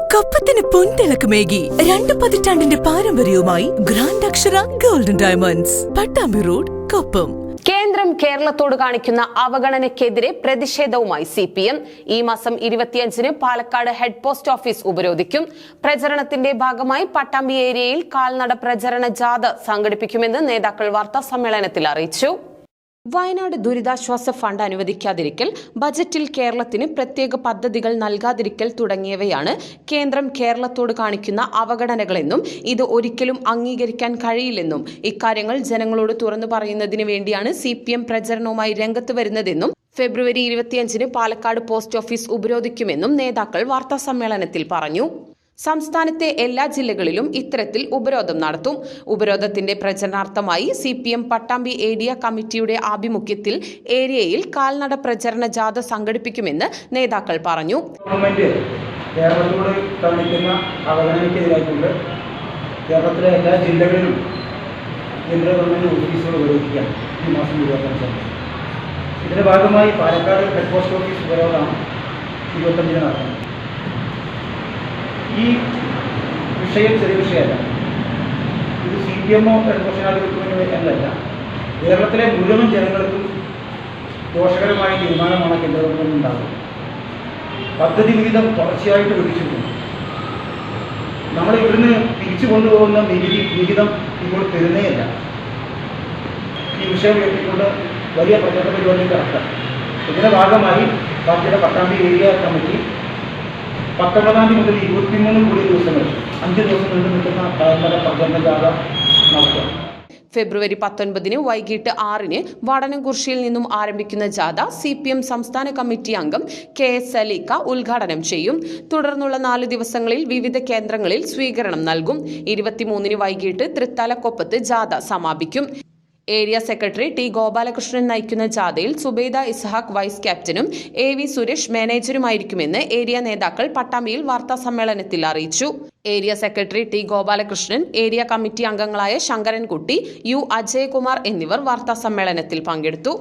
കപ്പത്തിന് പൊൻതിളക്കമേകി രണ്ട് പതിറ്റാണ്ടിന്റെ പാരമ്പര്യവുമായി grand Akshara golden diamonds. Pattambi road Koppam. കേന്ദ്രം കേരളത്തോട് കാണിക്കുന്ന അവഗണനയ്ക്കെതിരെ പ്രതിഷേധവുമായി സി പി എം ഈ മാസം ഇരുപത്തിയഞ്ചിന് പാലക്കാട് ഹെഡ് പോസ്റ്റ് ഓഫീസ് ഉപരോധിക്കും. പ്രചരണത്തിന്റെ ഭാഗമായി പട്ടാമ്പി ഏരിയയിൽ കാൽനട പ്രചരണ ജാഥ സംഘടിപ്പിക്കുമെന്ന് നേതാക്കൾ വാർത്താ സമ്മേളനത്തിൽ അറിയിച്ചു. വയനാട് ദുരിതാശ്വാസ ഫണ്ട് അനുവദിക്കാതിരിക്കൽ ബജറ്റിൽ കേരളത്തിന് പ്രത്യേക പദ്ധതികൾ നൽകാതിരിക്കൽ തുടങ്ങിയവയാണ് കേന്ദ്രം കേരളത്തോട് കാണിക്കുന്ന അവഗണനകളെന്നും ഇത് ഒരിക്കലും അംഗീകരിക്കാൻ കഴിയില്ലെന്നും ഇക്കാര്യങ്ങൾ ജനങ്ങളോട് തുറന്നു പറയുന്നതിന് വേണ്ടിയാണ് സി പി എം പ്രചരണവുമായി രംഗത്ത് വരുന്നതെന്നും ഫെബ്രുവരി ഇരുപത്തിയഞ്ചിന് പാലക്കാട് പോസ്റ്റ് ഓഫീസ് ഉപരോധിക്കുമെന്നും നേതാക്കൾ വാർത്താസമ്മേളനത്തിൽ പറഞ്ഞു. സംസ്ഥാനത്തെ എല്ലാ ജില്ലകളിലും ഇത്തരത്തിൽ ഉപരോധം നടത്തും. ഉപരോധത്തിന്റെ പ്രചരണാർത്ഥമായി C P M Pattambi area കമ്മിറ്റിയുടെ ആഭിമുഖ്യത്തിൽ ഏരിയയിൽ കാൽനട പ്രചരണ ജാഥ സംഘടിപ്പിക്കുമെന്ന് നേതാക്കൾ പറഞ്ഞു. കേരളത്തോട് കാണിക്കുന്ന അവഗണനയ്ക്കെതിരായിക്കൊണ്ട് കേരളത്തിലെ എല്ലാ ജില്ലകളിലും കേന്ദ്ര ഗവൺമെന്റ് ഓഫീസുകൾ ഉപരോധിക്കാം ഈ മാസം ഇരുപത്തഞ്ചാം തീയതി. ഇതിന്റെ ഭാഗമായി പാലക്കാട് ഹെഡ് പോസ്റ്റ് ഓഫീസ് ഉപരോധമാണ് ഇരുപത്തഞ്ചിന് നടക്കുന്നത് ഈ വിഷയം ചെറിയ വിഷയമല്ല. ഇത് സി പി എമ്മോ ഇടതുപക്ഷനാധിപത്യത്തിന് എന്നല്ല കേരളത്തിലെ മുഴുവൻ ജനങ്ങൾക്കും ദോഷകരമായ തീരുമാനമാണ് കേന്ദ്ര ഗവൺമെന്റ് ഉണ്ടാകുന്നത്. പദ്ധതി വിഹിതം തുടർച്ചയായിട്ട് വിളിച്ചിട്ടുണ്ട് നമ്മൾ ഇവിടുന്ന് തിരിച്ചു കൊണ്ടുപോകുന്ന നികുതി വിഹിതം ഇപ്പോൾ തരുന്നേയല്ല ഈ വിഷയം ഉയർത്തിക്കൊണ്ട് വലിയ പ്രചരണ പരിപാടി നടത്താം. ഇതിന്റെ ഭാഗമായി പാർട്ടിയുടെ പട്ടാമ്പി ഏരിയ കമ്മിറ്റി പത്തൊമ്പതാം തീയതി മുതൽ ഇരുപത്തിമൂന്ന് കോടി ദിവസങ്ങൾ അഞ്ച് ദിവസം നീണ്ടു നിൽക്കുന്ന പരമ്പര പ്രചരണ ജാഥ നടത്തുക. ഫെബ്രുവരി പത്തൊൻപതിന് വൈകിട്ട് ആറിന് വടനംകുർഷിയിൽ നിന്നും ആരംഭിക്കുന്ന ജാഥ സി പി എം സംസ്ഥാന കമ്മിറ്റി അംഗം കെ എസ് അലീക്ക ഉദ്ഘാടനം ചെയ്യും. തുടർന്നുള്ള നാല് ദിവസങ്ങളിൽ വിവിധ കേന്ദ്രങ്ങളിൽ സ്വീകരണം നൽകും. ഇരുപത്തിമൂന്നിന് വൈകിട്ട് തൃത്താലക്കൊപ്പത്ത് ജാഥ സമാപിക്കും. ഏരിയ സെക്രട്ടറി ടി ഗോപാലകൃഷ്ണൻ നയിക്കുന്ന ജാഥയിൽ സുബൈദ ഇസ്ഹാഖ് വൈസ് ക്യാപ്റ്റനും എ വി സുരേഷ് മാനേജറുമായിരിക്കുമെന്ന് ഏരിയ നേതാക്കൾ പട്ടാമ്പിയിൽ വാർത്താ സമ്മേളനത്തിൽ അറിയിച്ചു. Area secretary T Gopalakrishnan area committee അംഗങ്ങളായ ശങ്കരൻകുട്ടി യു അജയകുമാർ എന്നിവർ വാർത്താ സമ്മേളനത്തിൽ പങ്കെടുത്തു.